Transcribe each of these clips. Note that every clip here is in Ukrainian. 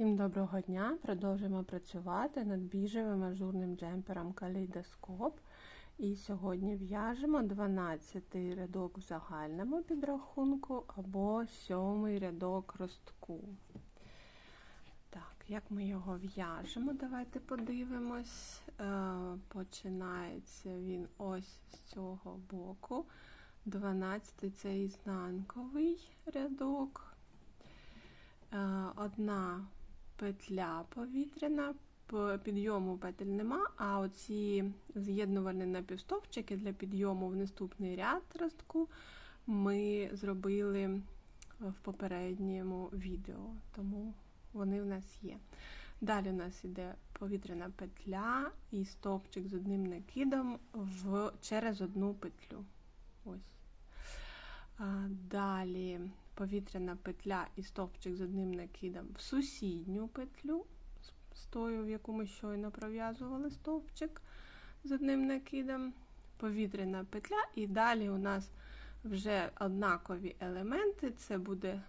Всім доброго дня! Продовжуємо працювати над біжевим ажурним джемпером калейдоскоп. І сьогодні в'яжемо 12 рядок в загальному підрахунку або 7 рядок ростку. Так, як ми його в'яжемо, давайте подивимось. Е, починається він ось з цього боку. 12 це ізнанковий рядок. Е, одна петля повітряна, підйому петель нема, а оці з'єднувальні напівстовпчики для підйому в наступний ряд ростку ми зробили в попередньому відео, тому вони в нас є. Далі у нас йде повітряна петля і стовпчик з одним накидом в, через одну петлю. Ось. Далі повітряна петля і стовпчик з одним накидом в сусідню петлю, з тою, в яку ми щойно пров'язували стовпчик з одним накидом, повітряна петля, і далі у нас вже однакові елементи. Це буде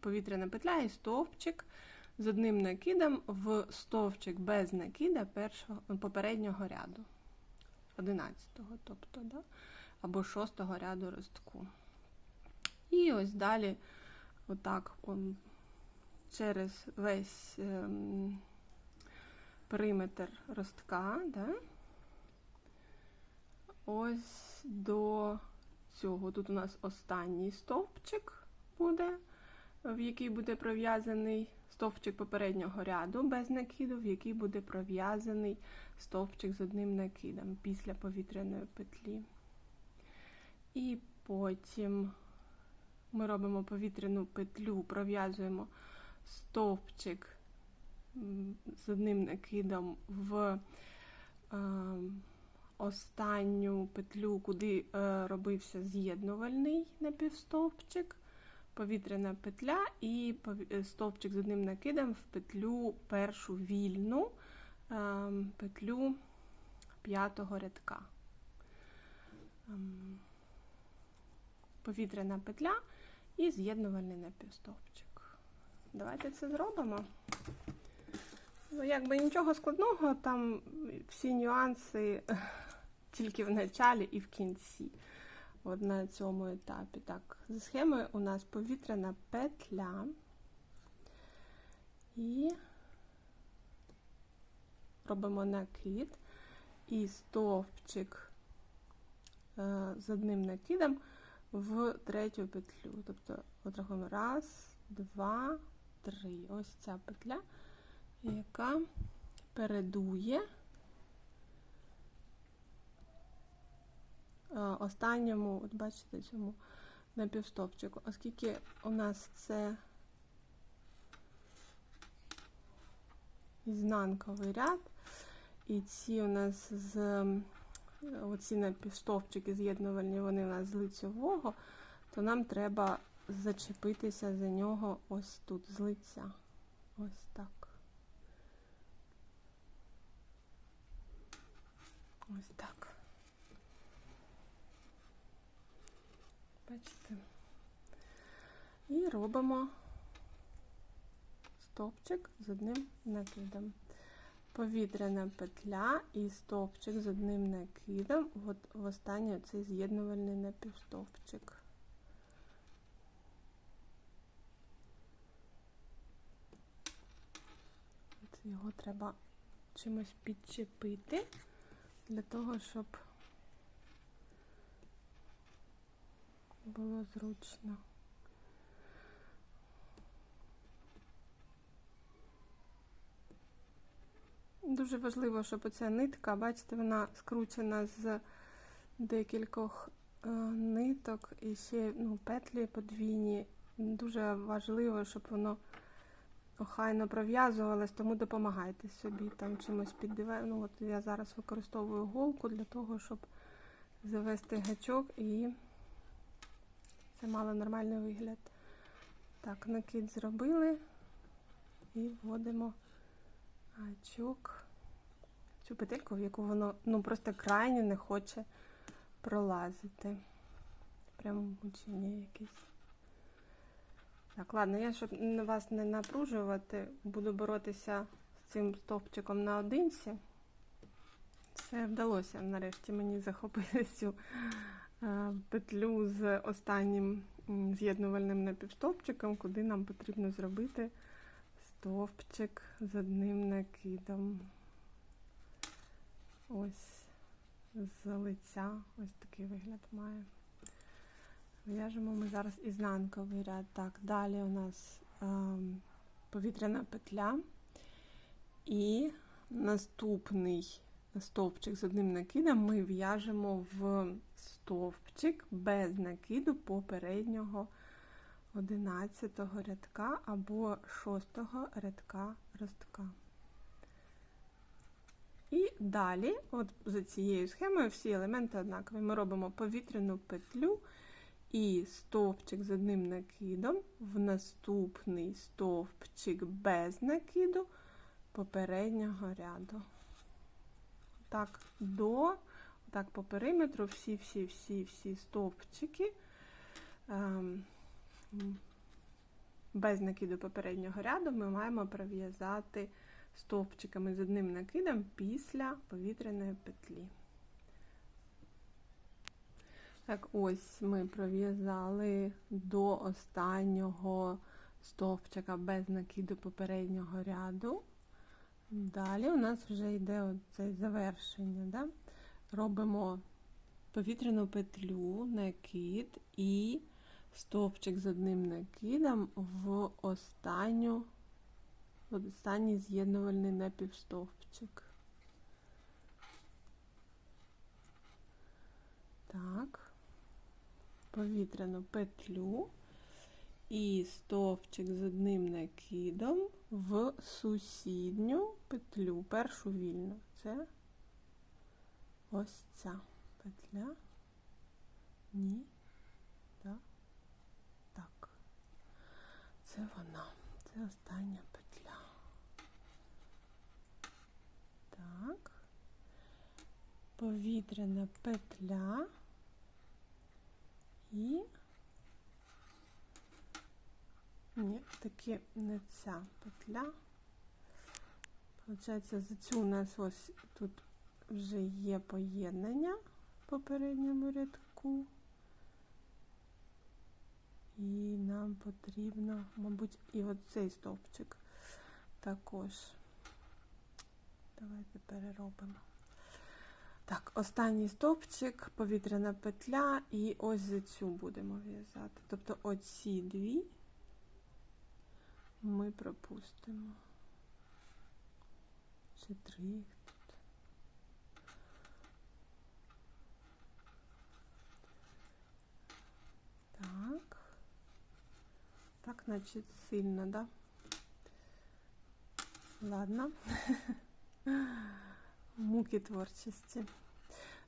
повітряна петля і стовпчик з одним накидом в стовпчик без накида першого, попереднього ряду. 11-го, тобто, да? або 6-го ряду ростку. І ось далі, отак, он, через весь ем, периметр ростка, да? ось до цього. Тут у нас останній стовпчик буде, в який буде пров'язаний стовпчик попереднього ряду без накиду, в який буде пров'язаний стовпчик з одним накидом після повітряної петлі. І потім ми робимо повітряну петлю, пров'язуємо стовпчик з одним накидом в е, останню петлю, куди е, робився з'єднувальний напівстовпчик, повітряна петля і е, стовпчик з одним накидом в петлю першу вільну петлю п'ятого рядка. Е, повітряна петля і з'єднувальний напівстовпчик. Давайте це зробимо. Ну, Якби нічого складного, там всі нюанси тільки в началі і в кінці. От на цьому етапі. Так, за схемою у нас повітряна петля і робимо накид і стовпчик е, з одним накидом в третю петлю. Тобто, от рахуємо раз, два, три. Ось ця петля, яка передує е, останньому, от бачите, цьому напівстопчику. Оскільки у нас це ізнанковий ряд, і ці у нас з оці напівстовпчики з'єднувальні, вони у нас з лицьового, то нам треба зачепитися за нього ось тут, з лиця. Ось так. Ось так. Бачите? І робимо стовпчик з одним накидом повітряна петля і стовпчик з одним накидом, от в останній цей з'єднувальний напівстовпчик. От Його треба чимось підчепити для того, щоб було зручно. Дуже важливо, щоб оця нитка, бачите, вона скручена з декількох е, ниток і ще ну, петлі подвійні. Дуже важливо, щоб воно охайно пров'язувалось, тому допомагайте собі там чимось піддивати. Ну, от Я зараз використовую голку для того, щоб завести гачок і це мало нормальний вигляд. Так, накид зробили і вводимо гачок, цю петельку, в яку воно ну, просто крайне не хоче пролазити. Прямо мучення якесь. Так, ладно, я щоб вас не напружувати, буду боротися з цим стовпчиком наодинці. Це вдалося нарешті мені захопити цю е, петлю з останнім з'єднувальним напівстовпчиком, куди нам потрібно зробити стовпчик з одним накидом. Ось з лиця ось такий вигляд має. В'яжемо ми зараз ізнанковий ряд. Так, далі у нас ем, повітряна петля і наступний стовпчик з одним накидом ми в'яжемо в стовпчик без накиду попереднього 11 рядка або 6 рядка ростка. Далі, от за цією схемою, всі елементи однакові. Ми робимо повітряну петлю і стовпчик з одним накидом в наступний стовпчик без накиду попереднього ряду. Так, до, так, по периметру всі-всі-всі-всі стовпчики ем, без накиду попереднього ряду ми маємо пров'язати стовпчиками з одним накидом після повітряної петлі. Так, ось ми пров'язали до останнього стовпчика без накиду попереднього ряду. Далі у нас вже йде це завершення. Да? Робимо повітряну петлю, накид і стовпчик з одним накидом в останню, останній з'єднувальний напівстовпчик. Так, повітряну петлю і стовпчик з одним накидом в сусідню петлю, першу вільну. Це ось ця петля. Ні. Да. Так. Це вона. Це остання петля. Так. Повітряна петля і ні, таки не ця петля. Получається, за цю у нас ось тут вже є поєднання в попередньому рядку. І нам потрібно, мабуть, і от цей стовпчик також. Давайте переробимо. Так, останній стовпчик, повітряна петля, і ось за цю будемо в'язати. Тобто оці дві ми пропустимо. Чи три їх тут. Так. Так, значить, сильно, да? Ладно. Муки творчості.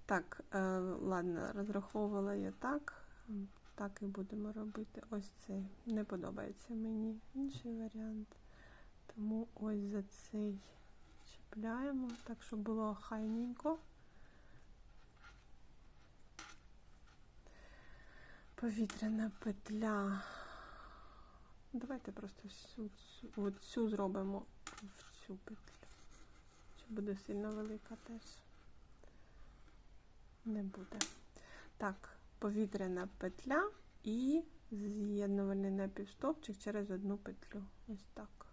Так, е, ладно, розраховувала я так. Так і будемо робити. Ось цей. Не подобається мені інший варіант. Тому ось за цей чіпляємо, так, щоб було хайненько. Повітряна петля. Давайте просто всю цю, цю зробимо в цю петлю. Чи буде сильно велика теж? Не буде. Так, повітряна петля і з'єднувальний напівстовпчик через одну петлю. Ось так.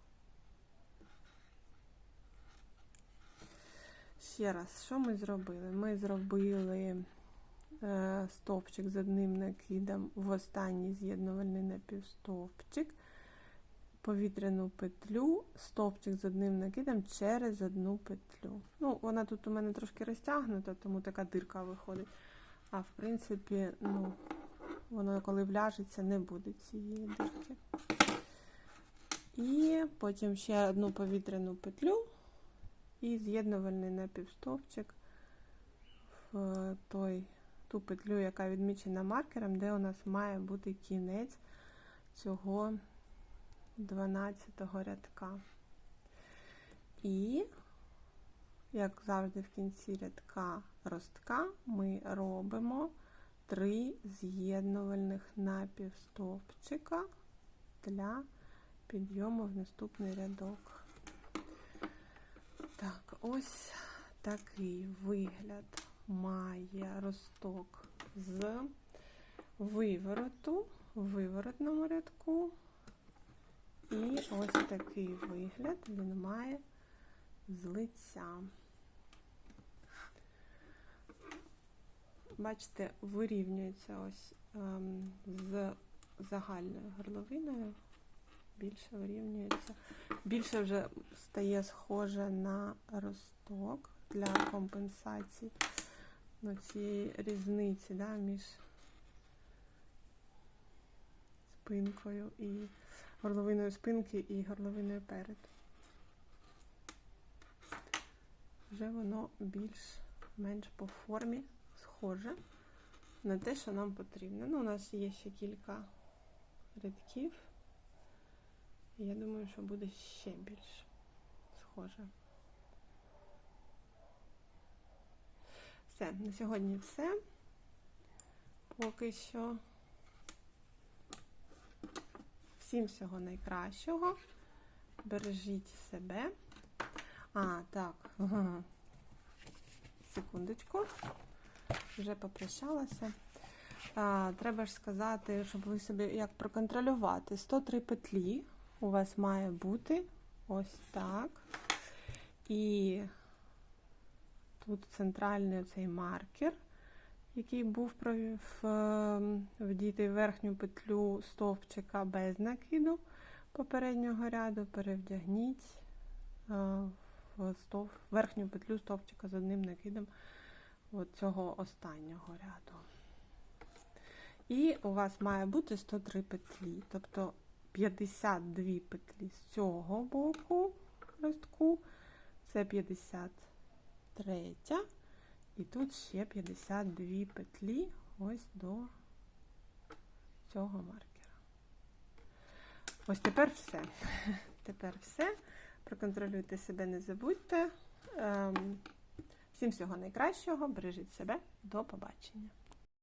Ще раз, що ми зробили? Ми зробили е, стовпчик з одним накидом в останній з'єднувальний напівстовпчик, повітряну петлю, стовпчик з одним накидом через одну петлю. Ну, вона тут у мене трошки розтягнута, тому така дирка виходить. А в принципі, ну, воно коли вляжеться, не буде цієї дирки. І потім ще одну повітряну петлю і з'єднувальний напівстовпчик в той, ту петлю, яка відмічена маркером, де у нас має бути кінець цього 12 рядка. І, як завжди, в кінці рядка ростка ми робимо три з'єднувальних напівстовпчика для підйому в наступний рядок. Так, ось такий вигляд має росток з вивороту в виворотному рядку. І ось такий вигляд він має з лиця. Бачите, вирівнюється ось ем, з загальною горловиною. Більше вирівнюється. Більше вже стає схоже на росток для компенсації ну, цієї різниці да, між спинкою і горловиною спинки і горловиною переду. Вже воно більш-менш по формі схоже на те, що нам потрібно. Ну, у нас є ще кілька рядків. Я думаю, що буде ще більш схоже. Все, на сьогодні все. Поки що. Всім всього найкращого. Бережіть себе. А, так. Секундочку. Вже попрощалася. А, треба ж сказати, щоб ви собі як проконтролювати. 103 петлі у вас має бути ось так. І тут центральний цей маркер, який був вдітий в верхню петлю стовпчика без накиду попереднього ряду, перевдягніть в стов, верхню петлю стовпчика з одним накидом цього останнього ряду. І у вас має бути 103 петлі, тобто 52 петлі з цього боку ростку, це 53, і тут ще 52 петлі ось до цього маркера. Ось тепер все. Тепер все. Проконтролюйте себе, не забудьте. Ем, всім всього найкращого, бережіть себе, до побачення.